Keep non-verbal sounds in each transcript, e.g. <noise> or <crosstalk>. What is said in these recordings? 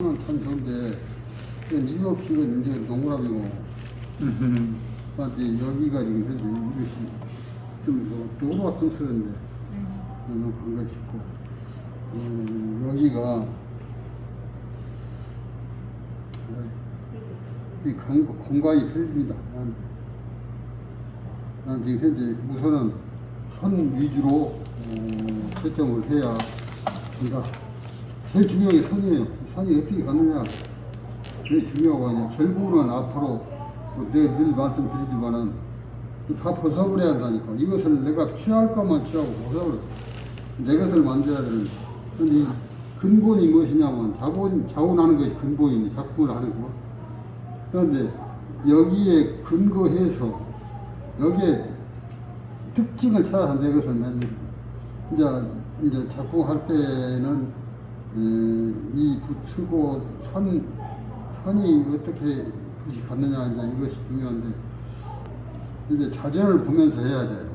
참 좋은데 시간 이제 동그라미고 근데 여기가 지금 현재 이것이 좀 노루가 씁쓸한데 너무 관광 싶고 음, 여기가 어, 이 공- 공간이 틀립니다. 난, 난 지금 현재 우선은 선 위주로 어, 채점을 해야 그러니까 제일 중요한 게 선이에요. 선이 어떻게 갔느냐. 제일 중요하거든요. 결국은 앞으로 뭐 내가 늘 말씀드리지만은 다 벗어버려야 한다니까. 이것을 내가 취할 것만 취하고 벗어버려. 내 것을 만들어야 되는. 근데 이 근본이 무엇이냐면 자본, 자원하는 것이 근본이니 작품을 하는 거. 그런데 여기에 근거해서 여기에 특징을 찾아서 내 것을 만듭니다. 이제, 이제 작품할 때는 에, 이 붙이고 선, 선이 어떻게 붓이 갔느냐 이제 이것이 중요한데 이제 자전을 보면서 해야 돼요.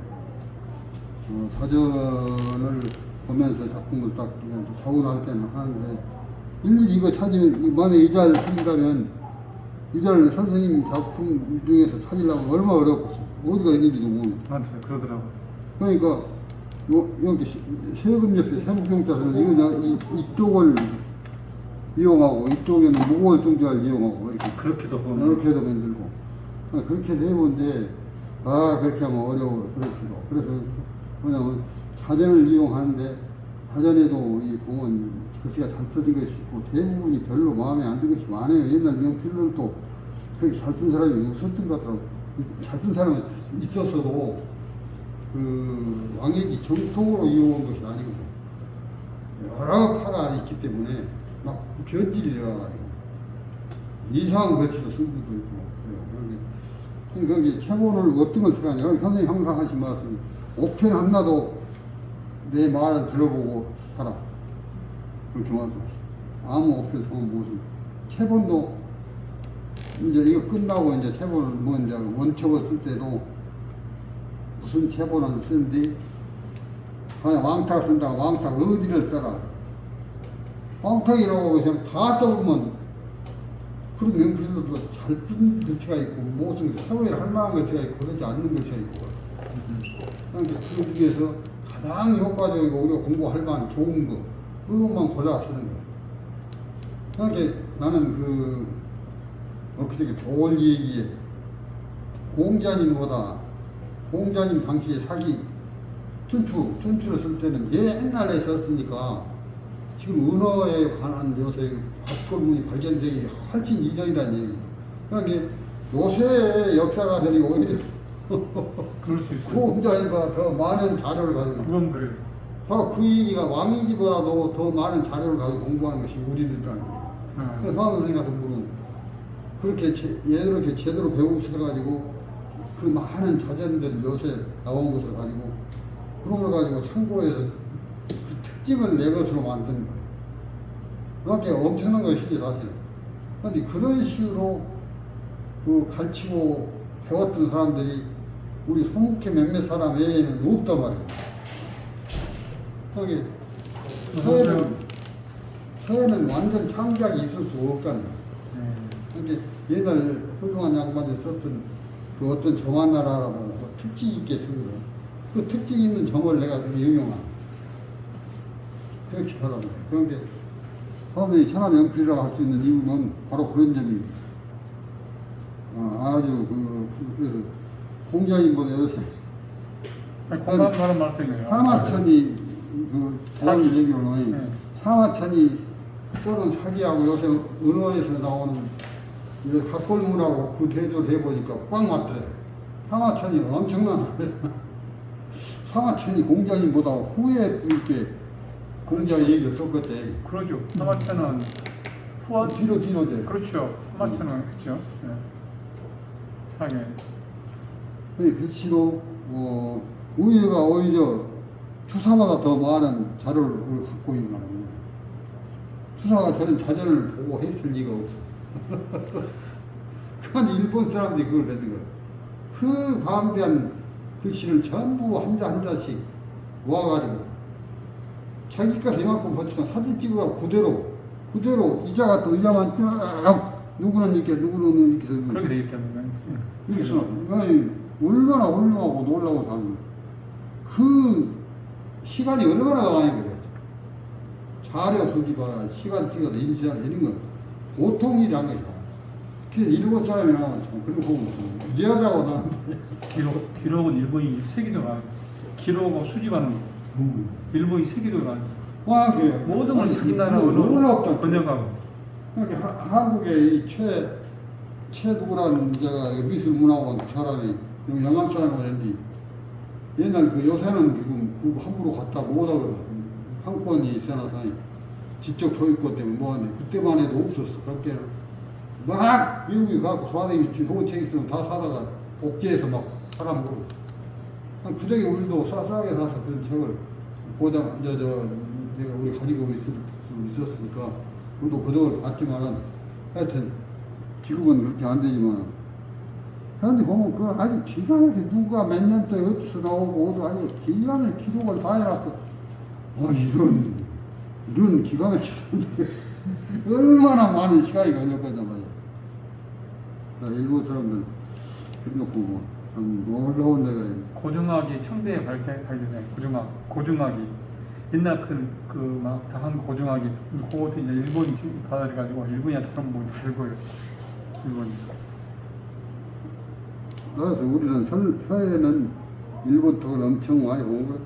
어, 사전을 보면서 작품을 딱 그냥 사운할 때는 하는데 일일이 이거 찾으면 이번에 이 자를 찾는다면 이 자를 선생님 작품 중에서 찾으려면 얼마나 어렵겠어 어디가 있는지도 모르고 맞아요. 그러더라고. 그러니까 요 이렇게 세- 세금 옆에 세무경자서는 이거 내가 이, 이쪽을 이용하고 이쪽에는 무거울 정도를 이용하고 이렇게 그렇게도 보면 이렇게 해도 만들고. 아, 그렇게 해본데 아 그렇게 하면 어려워 그렇지도. 그래서 뭐냐면 자전을 이용하는데 자전에도 이 공은 글씨가 잘 써진 것이 있고 대부분이 별로 마음에 안 드는 것이 많아요. 옛날 명필들도 그렇게 잘 쓴 사람이 없었던 것 같더라고. 잘 쓴 사람이 있- 있었어도 그 왕액이 정통으로 이용한 것이 아니고 여러 파가 있기 때문에 막 변질이 되어가지고 이상한 글씨도 쓴 분도 있고. 그러니까 최고를 어떤 걸 들어가냐 선생님 항상 하신 말씀이 옥편 하나도 내 말을 들어보고 하라. 그렇게 말씀하시죠. 아무 옥편 성은 무슨 체본도. 이제 이거 끝나고 이제 체본을 뭐 이제 원칙을 쓸 때도 무슨 체본을 쓰는데? 그냥 왕탁 쓴다. 왕탁 어디를 써라. 왕탁이라고 그냥 다 써보면 그런 명필들도 잘 쓴 글씨가 있고 무슨 사회를 할 만한 글씨가 있고 그러지 않는 글씨가 있고. 그러니까 그 중에서 가장 효과적이고 우리가 공부할 만한 좋은 거 그것만 골라 쓰는 거야. 그러니까 나는 그 엊그저께 좋은 얘기에 공자님보다 공자님 당시에 사기 춘추 춘추를 쓸 때는 옛날에 썼으니까 지금 언어에 관한 요새 박골문이 발견되기 훨씬 이전이라는 얘기. 그러니까 요새 역사가들이 오히려 <laughs> 그럴 수 있어요. 공자님보다 더 많은 자료를 가지고 그건 그래요. 바로 그 얘기가 왕이지보다도 더 많은 자료를 가지고 공부하는 것이 우리들이라는 얘기예요. 네. 선생님 같은 분은 그렇게 제, 얘를 이렇게 제대로 배우셔가지고 그 많은 자전들 요새 나온 것을 가지고 그런 걸 가지고 참고해서 그 특징을 내 것으로 만드는 거예요. 그게 엄청난 것이지 사실. 그런데 그런 식으로 그 가르치고 배웠던 사람들이 우리 송묵회 몇몇 사람 외에는 없단 말이에요. 거기 서해는 서해는 완전 창작이 있을 수 없다는 거예요. 네. 이게 옛날 훌륭한 양반이 썼던 그 어떤 정한 나라라고 그 특징 있게 쓴 거. 그 특징 있는 정을 내가 응용한. 그렇게 말이에요. 그런데 사람들이 천하명필이라고 할 수 있는 이유는 바로 그런 점이 아, 아주 그, 그- 그래서 공자님보다 요새 공감하는 말씀이에요. 사마천이 그 사기. 얘기로는 네. 사마천이 썰은 사기하고 요새 언어에서 나오는 이제 각골무라고 그 대조를 해보니까 꽉 맞더래. 사마천이 엄청난 사마천이 <laughs> 공자님보다 후에 있게 그런 자 얘기를 썼거든. 그러죠. 사마천은 후원 뒤로 뒤로 돼. 그렇죠. 사마천은 그렇죠. 네. 상해. 그 글씨도 어, 우리가 오히려 추사보다 더 많은 자료를 갖고 있는 거예요. 추사가 저런 자전을 보고 했을 리가 없어. <laughs> 그건 일본 사람들이 그걸 했는 거야. 그 방대한 글씨를 전부 한자 한자씩 모아가지고 자기 것에 이만큼 붙이면 사진 찍어가 그대로 그대로 의자 같은 의자만 쫙 누구는 이렇게 누구는 이렇게 그렇게 되기 때문에. 아니, 얼마나 훌륭하고 놀라고 다는 그 시간이 얼마나 많이 그래 자료 수집하 시간 찍어서 인쇄하는 이런 거 보통 일이 아니야 그래서 일본 사람이 나오면 참 그런 거 보면 좀 이해하다고 나는 기록, 기록은 일본이 세기도가 기록하고 수집하는 거. 음. 일본이 와, 그 모든 걸 아니, 자기 나라 그거 언어로 놀랍다. 번역하고. 그러니까 하- 한국의 이최 최두구라는 자가 미술 문화원 사람이 여기 영암 사람이었는데 옛날 그 요새는 지금 그 함부로 갖다 못 하거든 한권이 있어놔서 지적 소유권 때문에 뭐하는데 그때만 해도 없었어. 그렇게 막 미국에 가고 소아대미 좋은 책 있으면 다 사다가 복제해서 막 팔아먹고. 아니, 그저께 우리도 싸, 싸게 사서 그런 책을 보장 저, 저 내가 우리 가지고 있을 수 있었으니까 우리도 그덕을 봤지만은 하여튼 지금은 그렇게 안 되지만 그런데 보면 그 아주 기가 막히게 누가 몇 년도에 어디서 나오고 어디 아주 기가 막히게 기록을 다 해놨어 아 이런 이런 기가 막히게 얼마나 많은 시간이 걸렸거든 말이야 자, 일본 사람들 보고 참 놀라운 데가. 고중학이 청대에 발견, 발견된 고중학, 고중학이 옛날 그그막 다한 고중학이 그것도 이제 일본이 받아들여가지고 일본이한테 그런 뭐 별거예요. 일본이. 그래서 우리는 설, 서해는 일본 덕을 엄청 많이 본 거야.